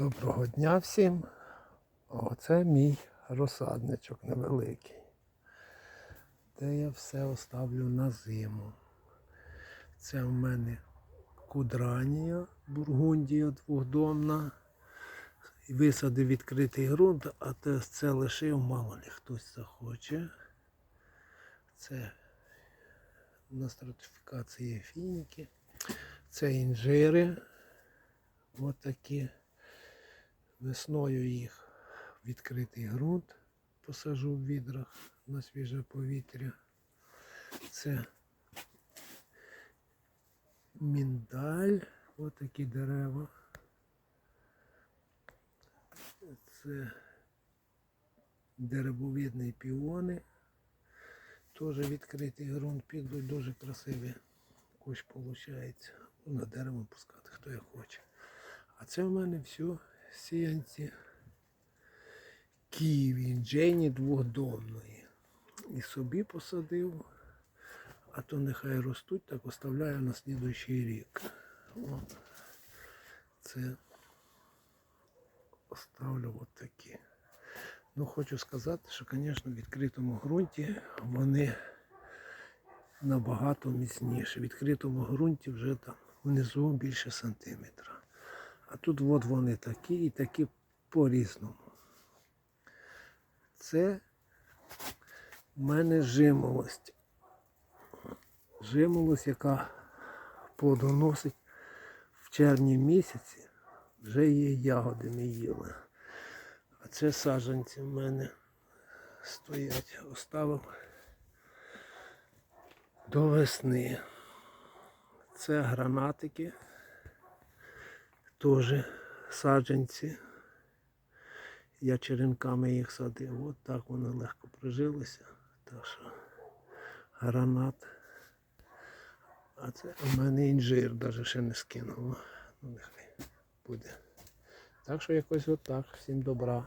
Доброго дня всім. Оце мій розсадничок невеликий, де я все оставлю на зиму. Це в мене кудранія, бургундія двохдомна. Висадив відкритий ґрунт, а те це лишив, мало ли хтось захоче. Це на стратифікації фініки. Це інжири. Ось такі. Весною їх відкритий ґрунт посажу в відрах на свіже повітря. Це міндаль, ось такі дерева. Це деревовидні піони. Теж відкритий ґрунт підуть, дуже красиві. Кущ виходить. На дерево пускати, хто як хоче. А це в мене все сіянці Києві, Джені двохдомної. І собі посадив, а то нехай ростуть, так оставляю на слідуючий рік. От. Це оставлю от такі. Ну, хочу сказати, що, звісно, в відкритому ґрунті вони набагато міцніші. В відкритому ґрунті вже там внизу більше сантиметра. А тут от вони такі і такі по-різному. Це в мене жимолость. Жимолость, яка плодоносить в червні місяці, вже є ягоди не їли. А це саджанці в мене стоять. Оставив до весни. Це гранатики теж саджанці. Я черенками їх садив. От так вони легко прижилися. Так що гранат. А це у мене інжир навіть ще не скинуло. Ну нехай буде. Так що якось отак. Всім добра.